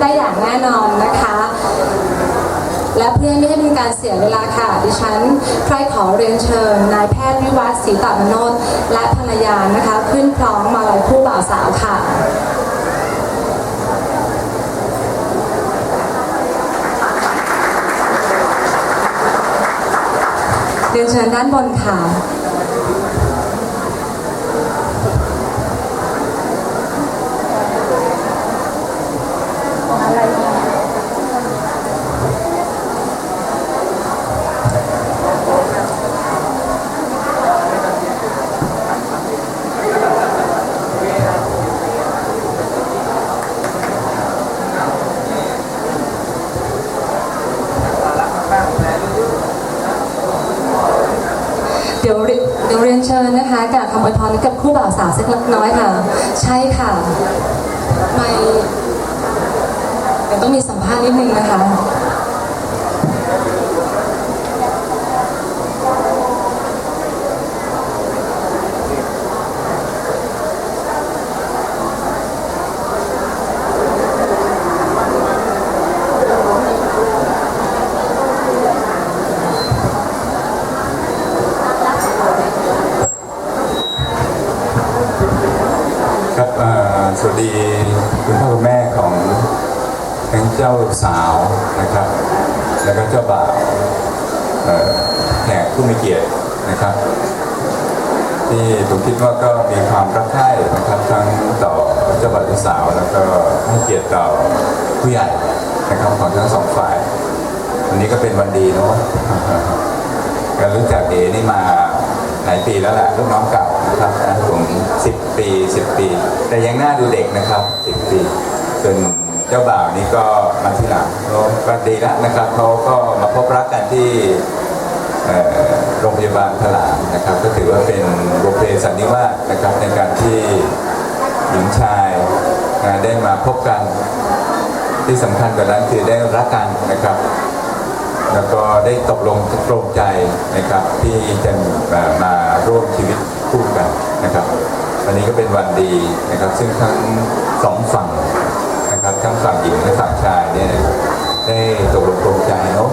ได้อย่างแน่นอนนะคะ และเพื่อไม่ให้เป็นการเสียเวลาค่ะ ดิฉันใครขอเรียนเชิญ นายแพทย์วิวัฒน์ศรีตามโนนและภรรยานะคะ ขึ้นคล้องมาลัยผู้บ่าวสาวค่ะเรียนเชิญด้านบนค่ะ เดี๋ยวเรีเดี๋ยวเรียนเชิญนะคะกับคำอวยพรให้กับคู่บ่าวสาวสักเล็กน้อยค่ะ ใช่ค่ะไม่ต้องมีสัมภาษณ์นิดนึงนะคะ ครับเอ่อสวัส ดีคุณพ่อคุณแม่ของทั้งเจ้าสาวนะครับ แล้วก็เจ้าบ่าวแขกผู้มีเกียรตินะครับ ที่ผมคิดว่าก็มีความรักใคร่นะครับทั้งต่อเจ้าบ่าวเจ้าสาว แล้วก็ให้เกียรติต่อผู้ใหญ่นะครับของทั้งสองฝ่ายวันนี้ก็เป็นวันดีเนาะการรู้จักเดนี่มา หลายปีแล้วแหละลูกน้องเก่านะครับนะผมสิบปีสิบปี แต่ยังหน้าดูเด็กนะครับสิบปีส่วนเจ้าบ่าวนี่ก็มาทีหลังเขาก็ดีแล้วนะครับเขาก็มาพบรักกันที่โรงพยาบาลพลามนะครับ ก็ถือว่าเป็นบุพเพสันนิวาสนะครับในการที่หญิงชายได้มาพบกันที่สำคัญกว่านั้นคือได้รักกันนะครับ แล้วก็ได้ตกลงตรงใจนะครับที่จะมามาร่วมชีวิตคู่กันนะครับ วันนี้ก็เป็นวันดีนะครับ ซึ่งทั้งสองฝั่งนะครับทั้งฝั่งหญิงและฝั่งชายเนี่ยได้ตกลงตรงใจเนาะ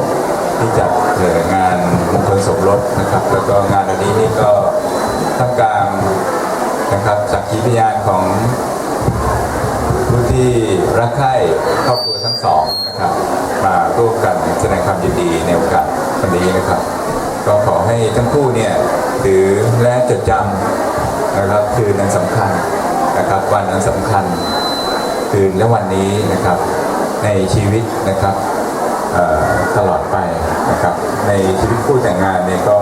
ที่จัดเอ่องานมงคลสมรสนะครับ แล้วก็งานอันนี้นี่ก็ท่ามกลางนะครับสักขีพยานของผู้ที่รักใคร่ครอบครัวทั้งสอง มาร่วมกันแสดงความยินดีในโอกาสวันนี้นะครับ ก็ขอให้ทั้งคู่เนี่ยถือและจดจำนะครับคืนนั้นสำคัญนะครับวันนั้นสำคัญคืนและวันนี้นะครับในชีวิตนะครับตลอดไปนะครับ ในชีวิตคู่แต่งงานเนี่ยก็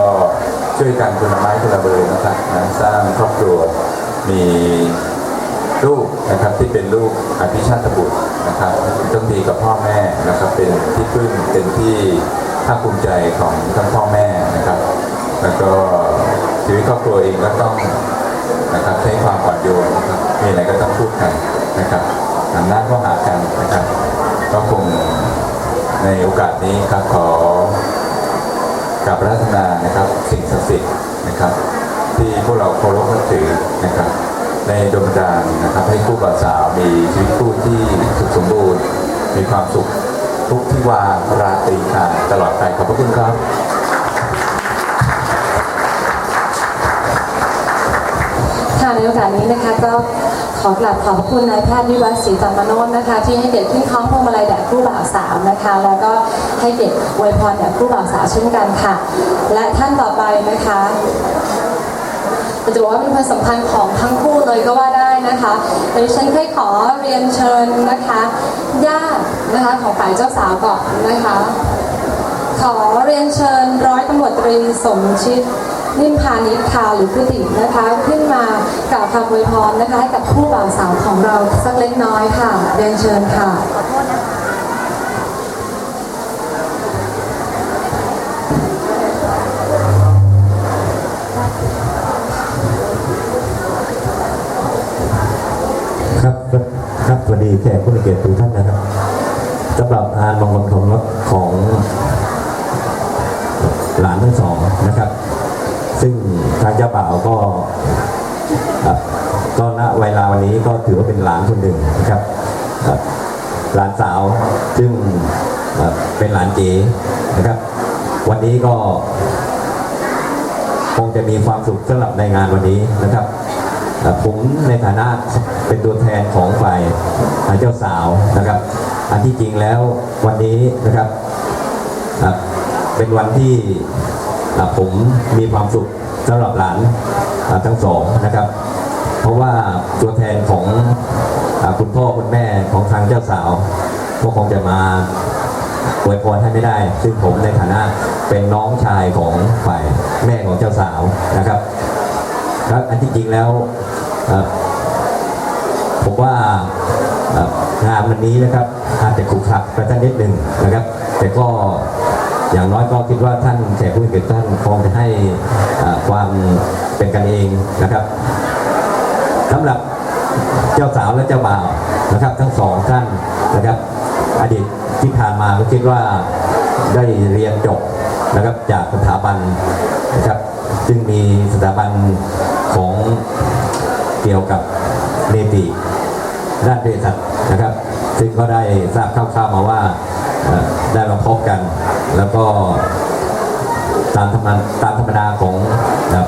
ช่วยกันคนละไม้คนละเบอร์นะครับนะสร้างครอบครัวมีลูกนะครับที่เป็นลูกอภิชาติบุตรนะครับต้องดีกับพ่อแม่นะครับเป็น ที่พึ่งเป็นที่ภาคภูมิใจของทั้งพ่อแม่นะครับ แล้วก็ชีวิตครอบครัวเองก็ต้องนะครับใช้ความอ่อนโยนนะครับมีอะไรก็ต้องพูดกันนะครับหันหน้าเข้าหากันนะครับ ก็คงในโอกาสนี้ครับขอกับรัตนานะครับสิ่งศักดิ์สิทธิ์นะครับ ที่พวกเราเคารพนับถือนะครับ ในดวงดาลนะครับให้คู่บ่าวสาวมีชีวิตคู่ที่สุขสมบูรณ์มีความสุข ทุกที่วาราตรีการตลอดไปขอบพระคุณครับ ค่ะในโอกาสนี้นะคะก็ขอกราบขอบคุณนายแพทย์วิวัฒน์ศรีจันมโนนนะคะ ที่ให้เกียรติขึ้นคล้องพวงมาลัยแด่คู่บ่าวสาวนะคะ แล้วก็ให้เกียรติอวยพรแด่คู่บ่าวสาวเช่นกันค่ะ และท่านต่อไปนะคะจะบอกว่าเป็นความสัมพันธ์ของทั้งคู่เลยก็ว่าได้ นะคะแต่ดิฉันเคยขอเรียนเชิญนะคะญาตินะคะของฝ่ายเจ้าสาวก่อนนะคะ ขอเรียนเชิญร้อยตำรวจตรีสมชิดนิ่มพาณิชย์ค่ะหรือผู้ตินะคะ ขึ้นมากล่าวคำอวยพรนะคะให้กับคู่บ่าวสาวของเราสักเล็กน้อยค่ะ เรียนเชิญค่ะ ครับสวัสดีแขกผู้มีเกียรติทุกท่านนะครับสำหรับงานมงคลของรถของหลานทั้งสองนะครับ ซึ่งทางเจ้าบ่าวก็ก็ณเวลาวันนี้ก็ถือว่าเป็นหลานคนหนึ่งนะครับหลานสาวซึ่งเป็นหลานเก๋นะครับ วันนี้ก็คงจะมีความสุขสำหรับในงานวันนี้นะครับ ผมในฐานะเป็นตัวแทนของฝ่ายเจ้าสาวนะครับ อันที่จริงแล้ววันนี้นะครับเป็นวันที่ผมมีความสุขสำหรับหลานทั้งสองนะครับ เพราะว่าตัวแทนของคุณพ่อคุณแม่ของทางเจ้าสาวก็คงจะมาอวยพรให้ไม่ได้ ซึ่งผมในฐานะเป็นน้องชายของฝ่ายแม่ของเจ้าสาวนะครับแล้วอันที่จริงแล้ว ผมว่างานวันนี้นะครับอาจจะขรุขระไปสักนิดหนึ่งนะครับ แต่ก็อย่างน้อยก็คิดว่าท่านแขกผู้มีเกียรติท่านคงจะให้ความเป็นกันเองนะครับสำหรับเจ้าสาวและเจ้าบ่าวนะครับ ทั้งสองท่านนะครับอดีตที่ผ่านมาก็คิดว่าได้เรียนจบนะครับจากสถาบันนะครับ ซึ่งมีสถาบันของ เกี่ยวกับเนติด้านเภสัชนะครับ ซึ่งก็ได้ทราบคร่าวๆมาว่าได้มาพบกัน แล้วก็ตามธรรมตามธรรมดาของนะ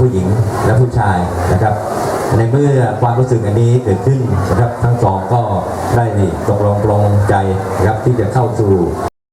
ผู้หญิงและผู้ชายนะครับ ในเมื่อความรู้สึกอันนี้เกิดขึ้นนะครับทั้งสองก็ได้ตกลงปลงใจนะครับที่จะเข้าสู่